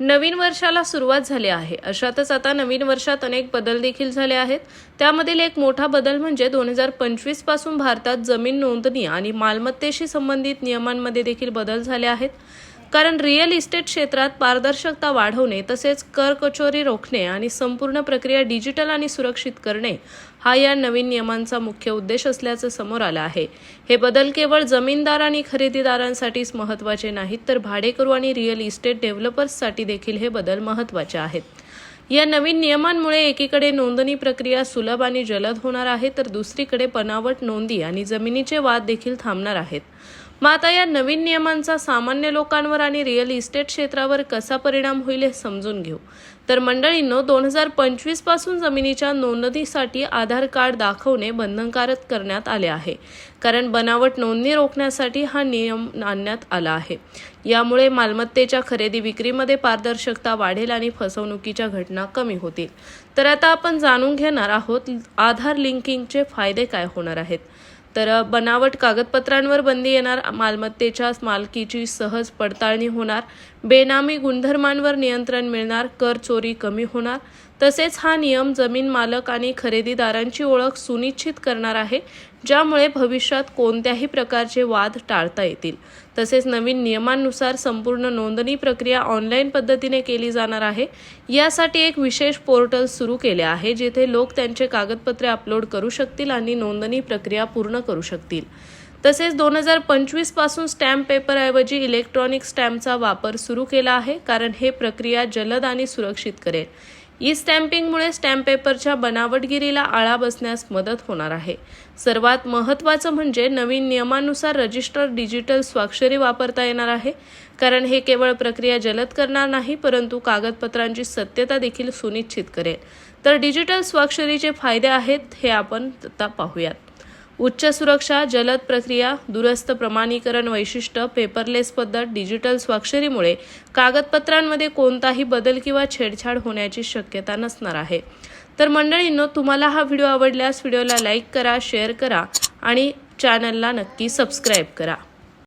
नवीन वर्षाला सुरुवात झाली आहे. अशातच आता नवीन वर्षात अनेक बदल देखील झाले आहेत. त्यामधील एक मोठा बदल म्हणजे दोन हजार पंचवीसपासून भारतात जमीन नोंदणी आणि मालमत्तेशी संबंधित नियमांमध्ये देखील बदल झाले आहेत. कारण रिअल इस्टेट क्षेत्रात पारदर्शकता वाढवणे तसेच कर कचोरी रोखणे आणि संपूर्ण प्रक्रिया डिजिटल आणि सुरक्षित करणे हा या नवीन नियमांचा मुख्य उद्देश असल्याचं समोर आलं आहे. हे बदल केवळ जमीनदार आणि खरेदीदारांसाठीच महत्त्वाचे नाहीत तर भाडेकरू आणि रिअल इस्टेट डेव्हलपर्ससाठी देखील हे बदल महत्त्वाचे आहेत. या नवीन नियमांमुळे एकीकडे नोंदणी प्रक्रिया सुलभ आणि जलद होणार आहे तर दुसरीकडे बनावट नोंदी आणि जमिनीचे वाद देखील थांबणार आहेत. मग आता या नवीन नियमांचा सामान्य लोकांवर आणि रिअल इस्टेट क्षेत्रावर कसा परिणाम होईल हे समजून घेऊ. तर मंडळींनो दोन हजार पंचवीसपासून जमिनीच्या नोंदणीसाठी आधार कार्ड दाखवणे बंधनकारक करण्यात आले आहे. कारण बनावट नोंदणी रोखण्यासाठी हा नियम आणण्यात आला आहे. यामुळे मालमत्तेच्या खरेदी विक्रीमध्ये पारदर्शकता वाढेल आणि फसवणुकीच्या घटना कमी होतील. तर आता आपण जाणून घेणार आहोत आधार लिंकिंगचे फायदे काय होणार आहेत. तर बनावट कागदपत्रांवर बंदी येणार मालमत्तेच्या मालकीची सहज पडताळणी होणार बेनामी गुणधर्मांवर नियंत्रण मिळणार कर चोरी कमी होणार तसेच हा नियम जमीन मालक आणि खरेदीदारांची ओळख सुनिश्चित करणार आहे ज्यामुळे भविष्यात कोणत्याही प्रकारचे वाद टाळता येतील. तसेच नवीन नियमांनुसार संपूर्ण नोंदणी प्रक्रिया ऑनलाईन पद्धतीने केली जाणार आहे. यासाठी एक विशेष पोर्टल सुरू केले आहे जिथे लोक त्यांचे कागदपत्रे अपलोड करू शकतील आणि नोंदणी प्रक्रिया पूर्ण करू शकतील. तसेच दोन हजार पंचवीसपासून स्टॅम्प पेपरऐवजी इलेक्ट्रॉनिक स्टॅम्पचा वापर सुरू केला आहे कारण हे प्रक्रिया जलद आणि सुरक्षित करेल. ई स्टॅम्पिंगमुळे स्टॅम्प पेपरच्या बनावटगिरीला आळा बसण्यास मदत होणार आहे. सर्वात महत्त्वाचं म्हणजे नवीन नियमानुसार रजिस्टर डिजिटल स्वाक्षरी वापरता येणार आहे. कारण हे केवळ प्रक्रिया जलद करणार नाही परंतु कागदपत्रांची सत्यता देखील सुनिश्चित करेल. तर डिजिटल स्वाक्षरीचे फायदे आहेत हे आपण आता पाहूयात. उच्च सुरक्षा जलद प्रक्रिया दुरस्त प्रमाणीकरण वैशिष्ट्य पेपरलेस पद्धत डिजिटल स्वाक्षरीमुळे कागदपत्रांमध्ये कोणताही बदल किंवा छेडछाड होण्याची शक्यता नसणार आहे. तर मंडळींनो तुम्हाला हा व्हिडिओ आवडल्यास व्हिडिओला लाईक करा शेअर करा आणि चॅनलला नक्की सबस्क्राईब करा.